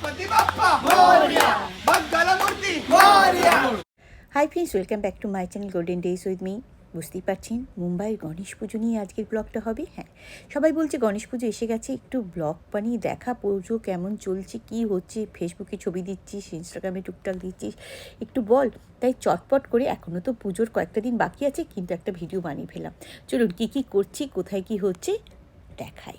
Ganpati Bappa Morya Mangalmurti Morya hi friends welcome back to my channel golden days with me বুঝতেই পারছেন মুম্বাইয়ের গণেশ পুজো নিয়ে আজকের ব্লগটা হবে হ্যাঁ সবাই বলছে গণেশ পুজো এসে গেছে একটু ব্লগ বানিয়ে দেখা পুজো কেমন চলছে কি হচ্ছে ফেসবুকে ছবি দিচ্ছিস ইনস্টাগ্রামে টুকটাক দিচ্ছিস একটু বল তাই চটপট করে এখনও তো পুজোর কয়েকটা দিন বাকি আছে কিন্তু একটা ভিডিও বানিয়ে ফেলাম চলুন কী কী করছি কোথায় কি হচ্ছে দেখাই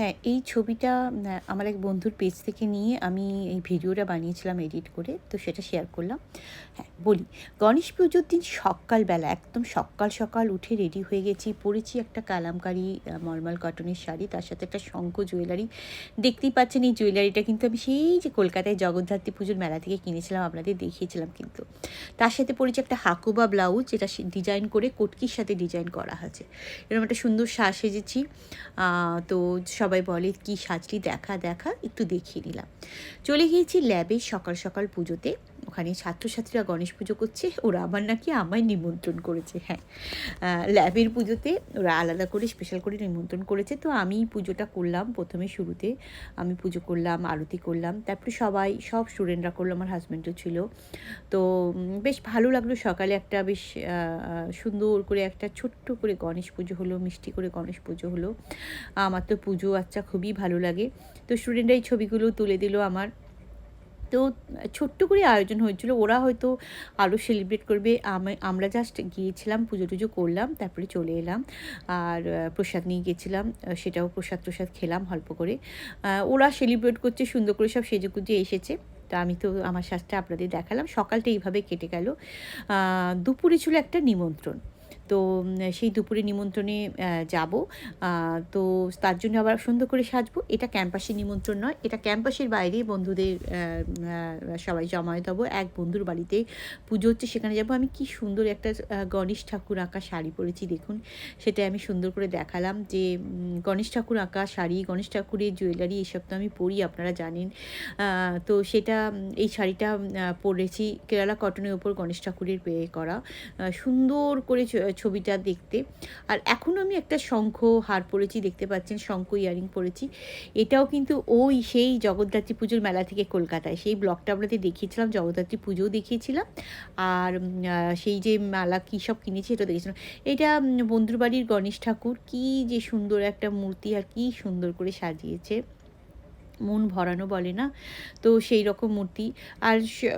হ্যাঁ এই ছবিটা আমার এক বন্ধুর পেজ থেকে নিয়ে আমি এই ভিডিওটা বানিয়েছিলাম এডিট করে, তো সেটা শেয়ার করলাম। হ্যাঁ বলি, গণেশ পুজোর দিন সকালবেলা, একদম সকাল সকাল উঠে রেডি হয়ে গেছি, পরেছি একটা কালামকারি মলমল কটনের শাড়ি, তার সাথে একটা শঙ্খ জুয়েলারি দেখতেই পাচ্ছেন এই জুয়েলারিটা কিন্তু আমি সেই যে কলকাতায় জগদ্ধাত্রী পুজোর মেলা থেকে কিনেছিলাম, আপনাদের দেখিয়েছিলাম কিন্তু। তার সাথে পরেছি একটা হাকুবা ব্লাউজ যেটা ডিজাইন করে কটকির সাথে ডিজাইন করা আছে এরকম একটা সুন্দর সাজ সেজেছি তো সবাই বলে, কি সাজলি, দেখা দেখা। একটু দেখিয়ে নিলাম। চলে গিয়েছি ল্যাবে সকাল সকাল পুজোতে। ওখানে ছাত্রছাত্রীরা গণেশ পুজো করছে, ওরা আবার নাকি আমায় নিমন্ত্রণ করেছে হ্যাঁ। ল্যাবের পুজোতে ওরা আলাদা করে স্পেশাল করে নিমন্ত্রণ করেছে, তো আমি পুজোটা করলাম প্রথমে শুরুতে। আমি পুজো করলাম, আরতি করলাম, তারপরে সবাই, সব স্টুডেন্টরা করল, আমার হাজব্যান্ডও ছিল। তো বেশ ভালো লাগল সকালে একটা বেশ সুন্দর করে একটা ছোট্ট করে গণেশ পুজো হলো, মিষ্টি করে গণেশ পুজো হলো। আমার তো পুজো আচ্ছা খুবই ভালো লাগে। তো স্টুডেন্টরা এই ছবিগুলো তুলে দিল আমার। তো ছোট্ট করে আয়োজন হয়েছিল। ওরা হয়তো আরও সেলিব্রেট করবে। আমি, আমরা জাস্ট গিয়েছিলাম, পুজো টুজো করলাম, তারপরে চলে এলাম। আর প্রসাদ নিয়ে গেছিলাম। সেটাও প্রসাদ প্রসাদ খেলাম অল্প করে। ওরা সেলিব্রেট করছে, সুন্দর করে সব সেজে গুজে এসেছে। তো আমি তো আমার সাজটা আপনাদের দেখালাম। সকালটা এইভাবে কেটে গেল। দুপুরে ছিল একটা নিমন্ত্রণ। তো সেই দুপুরে নিমন্ত্রণে যাব। তো তার জন্য আবার সুন্দর করে সাজবো। এটা ক্যাম্পাসের নিমন্ত্রণ নয়, এটা ক্যাম্পাসের বাইরে বন্ধুদের সবাই জমায়েত হব। এক বন্ধুর বাড়িতে পুজো হচ্ছে, সেখানে যাব। আমি কি সুন্দর একটা গণেশ ঠাকুর আঁকা শাড়ি পরেছি, দেখুন। সেটা আমি সুন্দর করে দেখালাম যে গণেশ ঠাকুর আঁকা শাড়ি, গণেশ ঠাকুরের জুয়েলারি, এসব তো আমি পরি, আপনারা জানেন। তো সেটা এই শাড়িটা পরেছি। কেরালা কটনের ওপর গণেশ ঠাকুরের পেয়ে করা। সুন্দর করে ছবিটা দেখতে। আর এখনও আমি একটা শঙ্খ হার পরেছি, দেখতে পাচ্ছেন শঙ্খ ইয়ারিং পরেছি। এটাও কিন্তু ওই সেই জগদ্ধাত্রী পুজোর মেলা থেকে কলকাতায়। সেই ব্লগটা আপনাদের দেখিয়েছিলাম, জগদ্ধাত্রী পুজোও দেখিয়েছিলাম। আর সেই যে মেলা কী সব কিনেছি এটা দেখেছিলাম এটা বন্ধুর বাড়ির গণেশ ঠাকুর। কী যে সুন্দর একটা মূর্তি আর কী সুন্দর করে সাজিয়েছে। মন ভরানো বলে না? তো সেই রকম মূর্তি। আর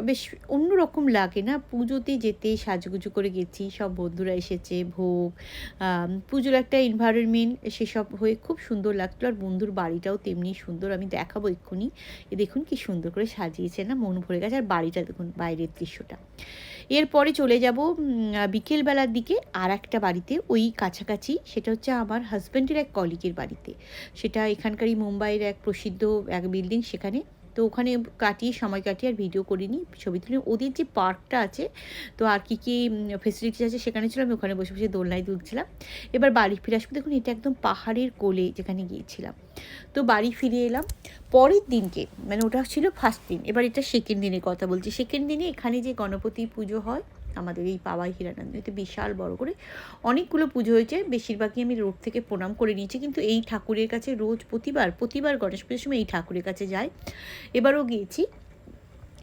বেশ অন্যরকম লাগে না? পুজোতে যেতে সাজুগুজু করে গেছি, সব বন্ধুরা এসেছে, ভোগ পুজোর একটা এনভায়রনমেন্ট সেসব হয়ে খুব সুন্দর লাগতো আর বন্ধুর বাড়িটাও তেমনি সুন্দর। আমি দেখাবো এক্ষুনি। এ দেখুন কি সুন্দর করে সাজিয়েছে না? মন ভরে গেছে। আর বাড়িটা দেখুন বাইরের দৃশ্যটা। এরপরে চলে যাব বিকেলবেলার দিকে আর একটা বাড়িতে, ওই কাছাকাছি। সেটা হচ্ছে আমার হাজব্যান্ডের এক কলিগের বাড়িতে। সেটা এখানকারই মুম্বাইয়ের এক প্রসিদ্ধ এক বিল্ডিং সেখানে তো ওখানে কাটিয়ে সময় কাটিয়ে আর ভিডিও করিনি, ছবি তুলি ওদের যে পার্কটা আছে, তো আর কী কী ফেসিলিটিস আছে সেখানে ছিল আমি ওখানে বসে বসে দোলনায় দুলছিলাম এবার বাড়ি ফিরে আসব। দেখুন, এটা একদম পাহাড়ের কোলে যেখানে গিয়েছিলাম। তো বাড়ি ফিরে এলাম। পরের দিনকে মানে ওটা ছিল ফার্স্ট দিন, এবার এটা সেকেন্ড দিনের কথা বলছি। সেকেন্ড দিনে এখানে যে গণপতি পুজো হয় আমাদের এই পাওয়াই হিরানন্দিতে বিশাল বড় করে। অনেকগুলো পুজো হয়েছে, বেশিরভাগই আমি রোড থেকে প্রণাম করে নিয়েছি। কিন্তু এই ঠাকুরের কাছে রোজ প্রতিবার প্রতিবার গণেশ পুজোর সময় এই ঠাকুরের কাছে যাই। এবারও গিয়েছি।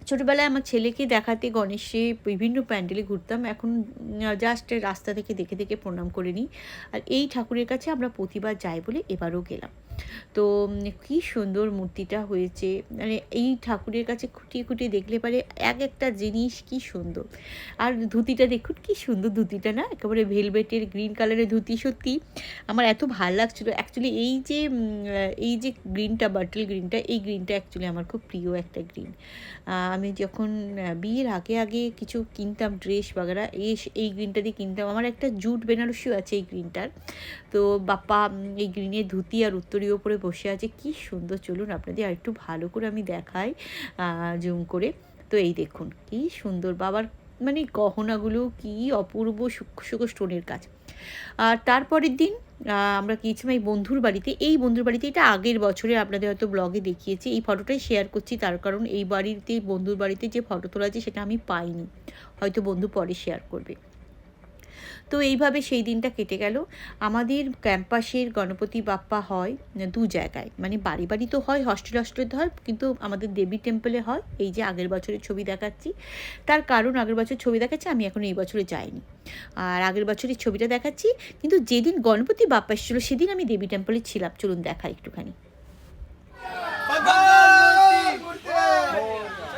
ছোটোবেলায় আমার ছেলেকে দেখাতে গণেশে বিভিন্ন প্যান্ডেলে ঘুরতাম। এখন জাস্ট রাস্তা থেকে দেখে দেখে প্রণাম করে নিই। আর এই ঠাকুরের কাছে আমরা প্রতিবার যাই বলে এবারও গেলাম। তো কি সুন্দর মূর্তিটা হয়েছে। মানে এই ঠাকুরের কাছে খুঁটিয়ে খুঁটিয়ে দেখলে পারে এক একটা জিনিস কি সুন্দর। আর ধুতিটা দেখুন, কি সুন্দর ধুতিটা না? একেবারে ভেলভেটের গ্রিন কালারের ধুতি, সত্যি। আমার এত ভালো লাগছিল। অ্যাকচুয়ালি এই যে এই যে গ্রিনটা বাটল গ্রিনটা, এই গ্রিনটা অ্যাকচুয়ালি আমার খুব প্রিয় একটা গ্রিন। আমি যখন বিয়ের আগে আগে কিছু কিনতাম ড্রেস বাগেরা এই এই গ্রিনটা দিয়ে কিনতাম। আমার একটা জুট বেনারসিও আছে এই গ্রিনটার। তো বাপ্পা এই গ্রিনের ধুতি আর উত্তরীয় উপরে বসে আছে। কি সুন্দর, চলুন আপনাদের আর একটু ভালো করে আমি দেখাই জুম করে। তো এই দেখুন, কি সুন্দর বাবার মানে গহনাগুলো কি অপূর্ব সূক্ষ্ম সূক্ষ্ম স্টোনের কাজ। আর তারপরের দিন আমরা গিয়েছিলাম এই বন্ধুর বাড়িতে। এই বন্ধুর বাড়িতে এটা আগের বছরে আপনাদের হয়তো ব্লগে দেখিয়েছি। এই ফটোটাই শেয়ার করছি, তার কারণ এই বাড়িতে, বন্ধুর বাড়িতে যে ফটো তোলা আছে, সেটা আমি পাইনি। হয়তো বন্ধু পরে শেয়ার করবে। তো এইভাবে সেই দিনটা কেটে গেল আমাদের ক্যাম্পাসের গণপতি বাপ্পা হয় দু জায়গায় মানে বাড়ি বাড়ি তো হয় হস্টেল হস্টেলে তো হয় কিন্তু আমাদের দেবী টেম্পলে হয় এই যে আগের বছরের ছবি দেখাচ্ছি তার কারণ আগের বছর ছবি দেখাচ্ছি আমি এখন এই বছরে যাইনি আর আগের বছরের ছবিটা দেখাচ্ছি কিন্তু যেদিন গণপতি বাপ্পা এসেছিল সেদিন আমি দেবী টেম্পলে ছিলাম চলুন দেখা একটুখানি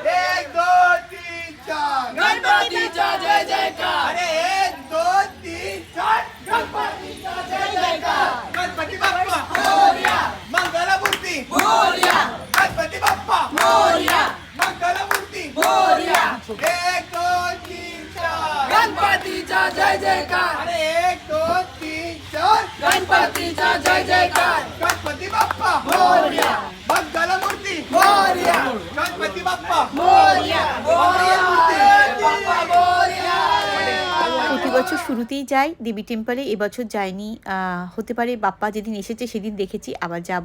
एक दो तीन चार गणपतीचा जय जयकार गणपतीचा जय जयकार अरे एक दो तीन चार गणपतीचा जय जयकार गणपती बाप्पा मोरया मंगलमूर्ती मोरया गणपती बाप्पा मोरया मंगलमूर्ती बाप्पा मोरया প্রতি বছর শুরুতেই যাই দেবী টেম্পলে এবছর যাইনি আহ, হতে পারে বাপ্পা যেদিন এসেছে সেদিন দেখেছি আবার যাব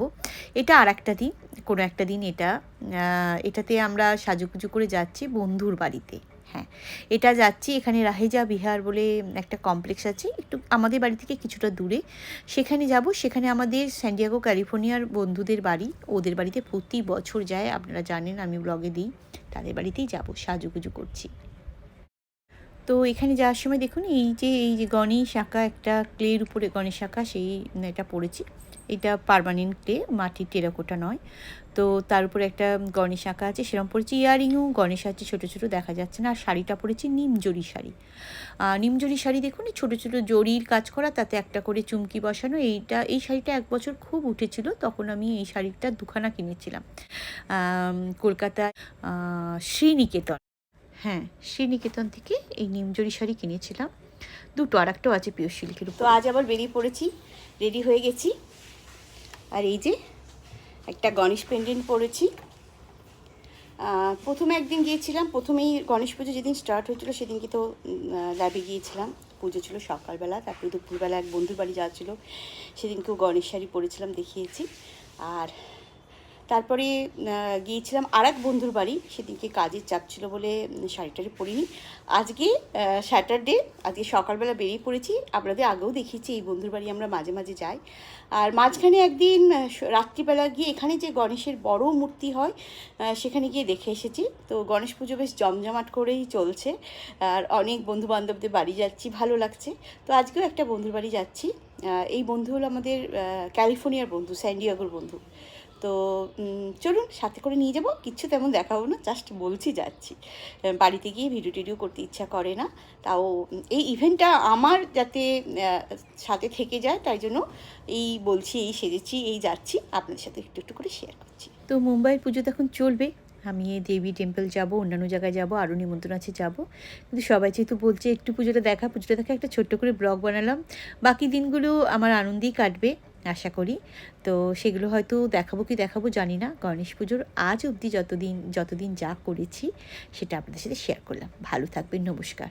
এটা আর একটা দিন কোনো একটা দিন এটা আহ, এটাতে আমরা সাজুগুজু করে যাচ্ছি বন্ধুর বাড়িতে হ্যাঁ এটা যাচ্ছি এখানে রাহেজা, বিহার বলে একটা কমপ্লেক্স আছে, একটু আমাদের বাড়ি থেকে কিছুটা দূরে। সেখানে যাব, সেখানে আমাদের স্যান্ডিয়াগো ক্যালিফোর্নিয়ার বন্ধুদের বাড়ি, ওদের বাড়িতে প্রতি বছর যায়, আপনারা জানেন, আমি ব্লগে দিই, তাদের বাড়িতেই যাব, সাজুগুজু করছি। তো এখানে যাওয়ার সময় দেখুন এই যে এই যে গণেশ আঁকা একটা ক্লের উপরে গণেশ আঁকা সেই এটা পড়েছি। এটা পারমানেন্ট ক্লে মাটির টেরাকোটা নয়। তো তার উপরে একটা গণেশ আঁকা আছে সেরকম পড়েছি। ইয়ারিংও গণেশ আছে ছোটো ছোটো দেখা যাচ্ছে না। আর শাড়িটা পরেছি নিমজরি শাড়ি। নিমজরি শাড়ি দেখুন ছোটো ছোটো জরির কাজ করা তাতে একটা করে চুমকি বসানো এইটা এই শাড়িটা এক বছর খুব উঠেছিল তখন আমি এই শাড়িটা দুখানা কিনেছিলাম। আম, কলকাতায় শ্রীনিকেতন। হ্যাঁ শ্রীনিকেতন থেকে এই নিমজরি শাড়ি কিনেছিলাম। দুটো আর একটাও আছে পিওর সিল্কের তো আজ আবার বেরিয়ে পড়েছি, রেডি হয়ে গেছি। আর এই যে একটা গণেশ পেন্ডেন্ট পরেছি। প্রথমে একদিন গিয়েছিলাম, প্রথমেই গণেশ পুজো যেদিন স্টার্ট হয়েছিল সেদিনকে তো ল্যাবে গিয়েছিলাম। পুজো ছিল সকালবেলা, তারপরে দুপুরবেলা এক বন্ধুর বাড়ি যাওয়া ছিল। সেদিনকেও গণেশ শাড়ি পরেছিলাম, দেখিয়েছি। আর তারপরে গিয়েছিলাম আর এক বন্ধুর বাড়ি। সেদিনকে কাজের চাপ ছিল বলে উম, শাড়ি পরিনি। আজকে স্যাটারডে আজকে সকালবেলা বেরিয়ে পড়েছি। আপনাদের আগেও দেখিয়েছি এই বন্ধুর বাড়ি আমরা মাঝে মাঝে যাই। আর মাঝখানে একদিন রাত্রিবেলা গিয়ে এখানে যে গণেশের বড় মূর্তি হয় সেখানে গিয়ে দেখে এসেছি। তো গণেশ পুজো বেশ জমজমাট করেই চলছে। আর অনেক বন্ধু বান্ধবদের বাড়ি যাচ্ছি ভালো লাগছে। তো আজকেও একটা বন্ধুর বাড়ি যাচ্ছি। এই বন্ধু হলো আমাদের ক্যালিফোর্নিয়ার বন্ধু স্যান্ডিয়াগোর বন্ধু। তো চলুন সাথে করে নিয়ে যাব। কিচ্ছু তেমন দেখাবো না জাস্ট বলছি যাচ্ছি। বাড়িতে গিয়ে ভিডিও টিডিও করতে ইচ্ছা করে না। তাও এই ইভেন্টটা আমার যাতে সাথে থেকে যায়, তাই জন্য এই বলছি, এই সেজেছি, এই যাচ্ছি। আপনাদের সাথে একটু একটু করে শেয়ার করছি। তো মুম্বাইয়ের পুজো তো এখন চলবে। আমি দেবী টেম্পল যাব, অন্যান্য জায়গায় যাব, আরও নিমন্ত্রণ আছে, যাব। কিন্তু সবাই যেহেতু বলছে একটু পুজোটা দেখা পুজোটা দেখা একটা ছোট্ট করে ব্লগ বানালাম। বাকি দিনগুলো আমার আনন্দেই কাটবে। আশা করি। তো সেগুলো হয়তো দেখাবো কি দেখাবো জানি না। গণেশ পুজোর আজ অবধি যতদিন যতদিন যা করেছি, সেটা আপনাদের সাথে শেয়ার করলাম। ভালো থাকবেন, নমস্কার।